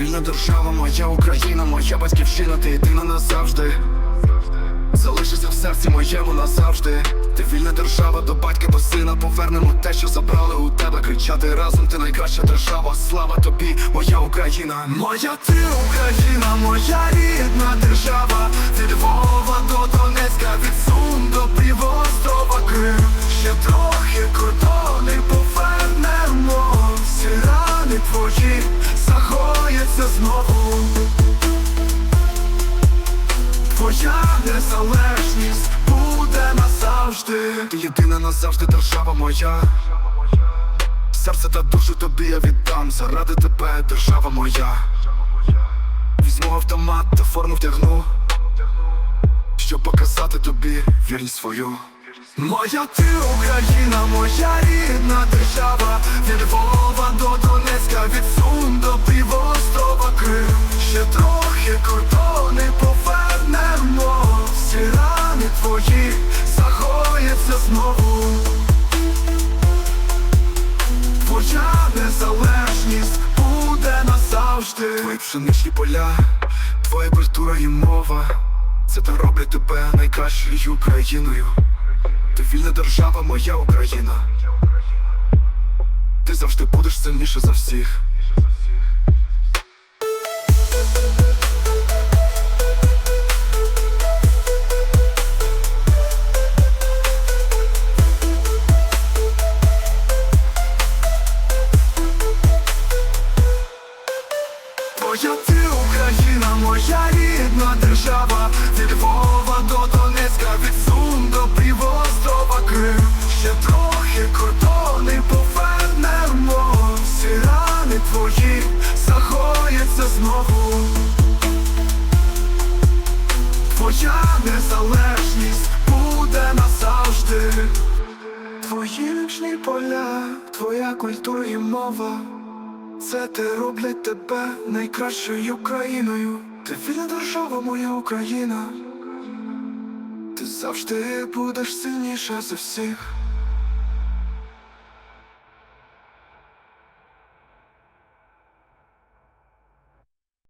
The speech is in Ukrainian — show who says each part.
Speaker 1: Вільна держава, моя Україна, моя батьківщина, ти єдина назавжди. Залишися в серці моєму назавжди. Ти вільна держава до батька, до сина. Повернемо те, що забрали у тебе. Кричати разом, ти найкраща держава. Слава тобі, моя Україна. Моя ти Україна, знову. Твоя незалежність буде назавжди. Ти єдина назавжди держава моя. Серце та душу тобі я віддам. Заради тебе держава моя. Візьму автомат та форму втягну Щоб показати тобі вірність свою. Моя ти Україна, моя рідна держава. Від Львова до Донецька, Твоя незалежність буде назавжди. Твої пшеничні поля, твоя культура і мова. Це та роблять тебе найкращою країною Ти вільна держава, моя Україна. Ти завжди будеш сильніше за всіх Твоя ти Україна, моя рідна держава. Від Львова до Донецька, від Сум до Півострова. Крим Ще трохи кордони повернемо. Всі рани твої загояться знову. Твоя незалежність буде назавжди. Твої вічні поля, твоя культура і мова це те роблять тебе найкращою країною. Ти вільна держава, моя Україна. Ти завжди будеш сильніша за всіх.